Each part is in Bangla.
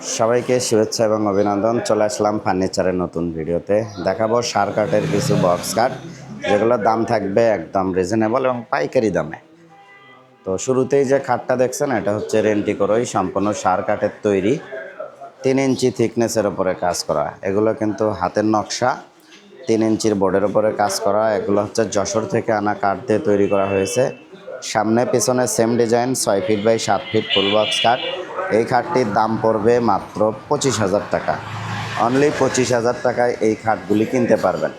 সবাইকে শুভেচ্ছা এবং অভিনন্দন। চলে আসলাম ফার্নিচারের নতুন ভিডিওতে। দেখাবো সার কাঠের কিছু বক্স কাঠ, যেগুলোর দাম থাকবে একদম রিজনেবল এবং পাইকারি দামে। তো শুরুতেই যে খাটটা দেখছেন, এটা হচ্ছে রেন্টি করোই সম্পূর্ণ সার কাঠের তৈরি। তিন ইঞ্চি থিকনেসের ওপরে কাজ করা। এগুলো কিন্তু হাতের নকশা। তিন ইঞ্চির বোর্ডের ওপরে কাজ করা। এগুলো হচ্ছে যশোর থেকে আনা কাঠ দিয়ে তৈরি করা হয়েছে। সামনে, পিছনে সেম ডিজাইন ছয় ফিট বাই সাত ফিট ফুল বক্স কাঠ। এই খাটটির দাম পড়বে মাত্র পঁচিশ হাজার টাকা। অনলি পঁচিশ হাজার টাকায় এই খাটগুলি কিনতে পারবেন।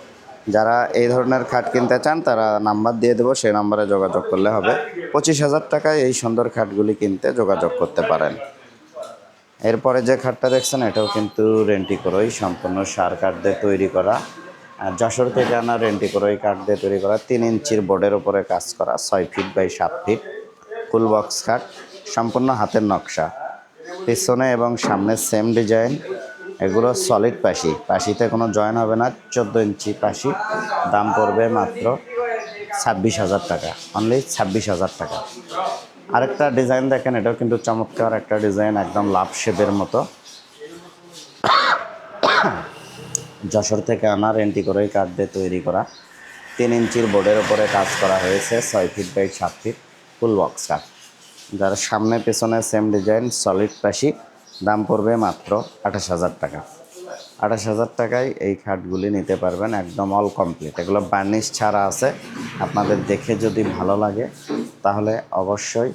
যারা এই ধরনের খাট কিনতে চান, তারা নাম্বার দিয়ে দেবো, সেই নাম্বারে যোগাযোগ করলে হবে। পঁচিশ হাজার টাকায় এই সুন্দর খাটগুলি কিনতে যোগাযোগ করতে পারেন। এরপরে যে খাটটা দেখছেন, এটাও কিন্তু রেন্টি করোই সম্পূর্ণ সার কাঠ দিয়ে তৈরি করা। আর যশোর থেকে আনা রেন্টি করোই কাঠ দিয়ে তৈরি করা তিন ইঞ্চির বোর্ডের উপরে কাজ করা, ছয় ফিট বাই সাত ফিট, ফুল বক্স কাঠ সম্পূর্ণ হাতের নকশা। পিছনে এবং সামনে সেম ডিজাইন এগুলো সলিড পাশি। পাশিতে কোনো জয়েন হবে না। চোদ্দ ইঞ্চি পাশি। দাম পড়বে মাত্র ছাব্বিশ হাজার টাকা। অনলি ছাব্বিশ হাজার টাকা। আরেকটা ডিজাইন দেখেন, এটাও কিন্তু চমৎকার একটা ডিজাইন একদম লাভ শেপের মতো। যশোর থেকে আনা রেন্টি করে কাঠ দিয়ে তৈরি করা। তিন ইঞ্চির বোর্ডের ওপরে কাজ করা হয়েছে, ছয় ফিট বাই সাত ফিট ফুল বক্স কাঠ যার সামনে পেছনে সেম ডিজাইন সলিড পাশি দাম পড়বে মাত্র আঠাশ হাজার টাকা। আঠাশ হাজার টাকায় এই খাটগুলি নিতে পারবেন একদম অল কমপ্লিট এগুলো বার্নিশ ছাড়া আছে। আপনাদের দেখে যদি ভালো লাগে তাহলে অবশ্যই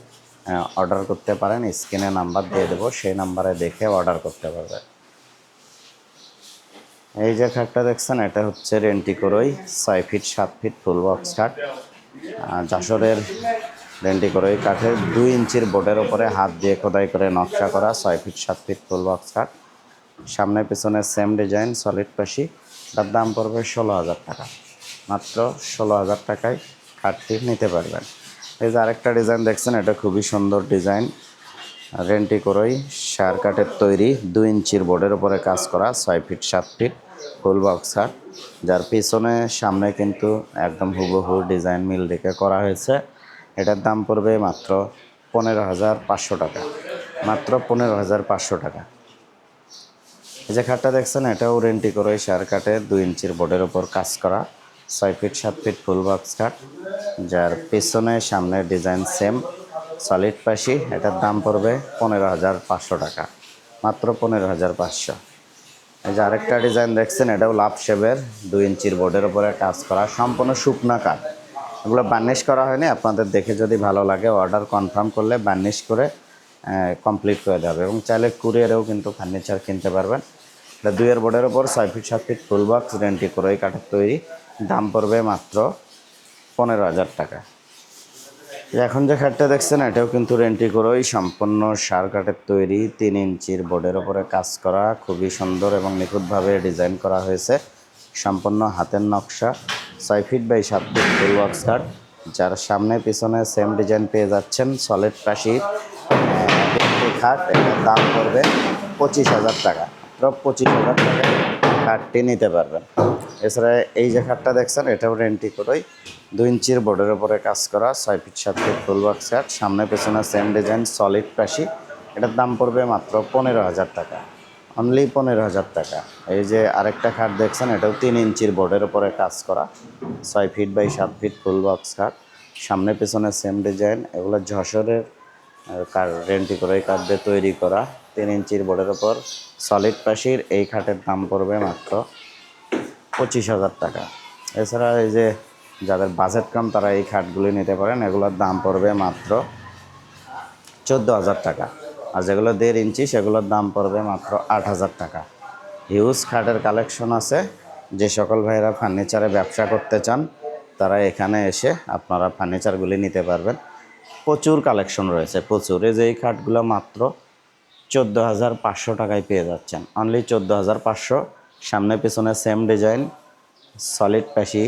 অর্ডার করতে পারেন। স্ক্রিনে নাম্বার দিয়ে দেবো সেই নাম্বারে দেখে অর্ডার করতে পারবেন। এই যে খাটটা দেখছেন এটা হচ্ছে রেন্টি করোই ছয় ফিট সাত ফিট ফুল বক্স কাঠ আহ, যশোরের করে ওই কাঠের দুই ইঞ্চির বোর্ডের ওপরে হাত দিয়ে খোদাই করে নকশা করা ছয় ফিট, সাত ফিট ফুল বক্স কাঠ। সামনে পিছনে সেম ডিজাইন সলিড পাশি। তার দাম পড়বে ষোলো হাজার টাকা। মাত্র ষোলো হাজার টাকায় কাঠটি নিতে পারবেন। এই যে আরেকটা ডিজাইন দেখছেন, এটা খুবই সুন্দর ডিজাইন রেন্টি করোই সার কাঠের তৈরি, দুই ইঞ্চির বোর্ডের উপরে কাজ করা ছয় ফিট, সাত ফিট ফুল বক্স কাঠ। যার পিছনে সামনে কিন্তু একদম হুবহু ডিজাইন মিল রেখে করা হয়েছে। এটার দাম পড়বে মাত্র পনেরো হাজার পাঁচশো টাকা। মাত্র পনেরো হাজার পাঁচশো টাকা। এই যে খাটটা দেখছেন, এটাও রেন্টি করে সার কাটে, দুই ইঞ্চির বোর্ডের ওপর কাজ করা, ছয় ফিট, সাত ফিট ফুল বক্স কাঠ যার পেছনে সামনে ডিজাইন সেম, সলিড পাশি, এটার দাম পড়বে পনেরো হাজার পাঁচশো টাকা, মাত্র পনেরো হাজার পাঁচশো। এই যে আরেকটা ডিজাইন দেখছেন, এটাও লাভ শেপের, দুই ইঞ্চির বোর্ডের উপরে কাজ করা, সম্পূর্ণ শুকনা কাঠ। এগুলো বার্নিশ করা হয়নি, আপনাদের দেখে যদি ভালো লাগে অর্ডার কনফার্ম করলে বার্নিশ করে কমপ্লিট করে দেবে এবং চাইলে কুরিয়ারেও কিন্তু ফার্নিচার কিনতে পারবেন। এটা দুইয়ের বোর্ডের ওপর ছয় ফিট সাত ফিট ফুল বক্স রেন্টি করে এই কাঠের তৈরি। দাম পড়বে মাত্র পনেরো হাজার টাকা। এখন যে খাটটা দেখছেন, এটাও কিন্তু রেন্টি করেই সম্পূর্ণ সার কাঠের তৈরি, তিন ইঞ্চির বোর্ডের ওপরে কাজ করা, খুবই সুন্দর এবং নিখুঁতভাবে ডিজাইন করা হয়েছে। সম্পূর্ণ হাতের নকশা, ছয় ফিট বাই সাত ফিট ফুল বক্স কাঠ যার সামনে পিছনে সেম ডিজাইন পেয়ে যাচ্ছেন সলিড পাশি খাট এটার দাম পড়বে পঁচিশ হাজার টাকা। মাত্র পঁচিশ হাজার টাকায় খাটটি নিতে পারবেন। এছাড়া এই যে খাটটা দেখছেন, এটাও রেন্টি করেই দুই ইঞ্চির বোর্ডের উপরে কাজ করা, ছয় ফিট সাত ফিট ফুল বক্স কাঠ সামনে পেছনে সেম ডিজাইন সলিড পাশি এটার দাম পড়বে মাত্র পনেরো হাজার টাকা। অনলি পনেরো হাজার টাকা। এই যে আরেকটা খাট দেখছেন, এটাও তিন ইঞ্চির বোর্ডের উপরে কাজ করা। ছয় ফিট বাই সাত ফিট ফুল বক্স খাট। সামনে পেছনে সেম ডিজাইন এগুলো যশোরের কার রেন্টি করে কাঠ দিয়ে তৈরি করা। তিন ইঞ্চির বোর্ডের ওপর সলিড পাশির এই খাটের দাম পড়বে মাত্র পঁচিশ হাজার টাকা। এছাড়া এই যে যাদের বাজেট কম, তারা এই খাটগুলি নিতে পারেন। এগুলোর দাম পড়বে মাত্র চোদ্দ হাজার টাকা। আর যেগুলো দেড় ইঞ্চি, সেগুলোর দাম পড়বে মাত্র আট হাজার টাকা। হিউজ খাটের কালেকশন আছে। যে সকল ভাইরা ফার্নিচারে ব্যবসা করতে চান, তারা এখানে এসে আপনারা ফার্নিচারগুলি নিতে পারবেন। প্রচুর কালেকশন রয়েছে, প্রচুর। এই যে এই খাটগুলো মাত্র চোদ্দ হাজার পাঁচশো টাকায় পেয়ে যাচ্ছেন। অনলি চোদ্দ হাজার পাঁচশো। সামনে পিছনে সেম ডিজাইন সলিড প্যাশি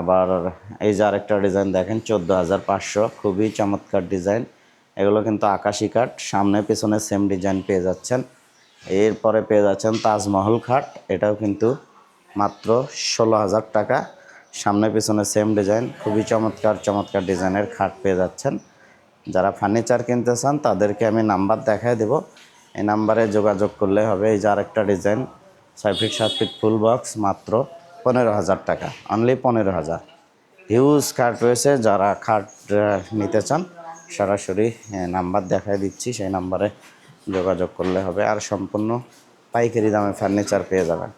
আবার এই যে আরেকটা ডিজাইন দেখেন, চোদ্দ হাজার পাঁচশো। খুবই চমৎকার ডিজাইন এগুলো কিন্তু আকাশি কাঠ। সামনে পেছনে সেম ডিজাইন পেয়ে যাচ্ছেন। এরপরে পেয়ে যাচ্ছেন তাজমহল খাট। এটাও কিন্তু মাত্র ষোলো হাজার টাকা। সামনে পেছনে সেম ডিজাইন খুবই চমৎকার চমৎকার ডিজাইনের খাট পেয়ে যাচ্ছেন। যারা ফার্নিচার কিনতে চান, তাদেরকে আমি নাম্বার দেখায় দেব। এই নাম্বারে যোগাযোগ করলে হবে। এই যে আরেকটা ডিজাইন ছয় ফিট সাত ফিট ফুল বক্স মাত্র পনেরো হাজার টাকা। অনলি পনেরো হাজার। হিউজ খাট রয়েছে। যারা খাট নিতে চান সরাসরি নাম্বার দেখায় দিচ্ছি, সেই নাম্বারে যোগাযোগ করলে হবে। আর সম্পূর্ণ পাইকারি দামে ফার্নিচার পেয়ে যাবেন।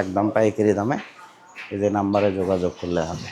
একদম পাইকারি দামে এই যে নাম্বারে যোগাযোগ করলে হবে।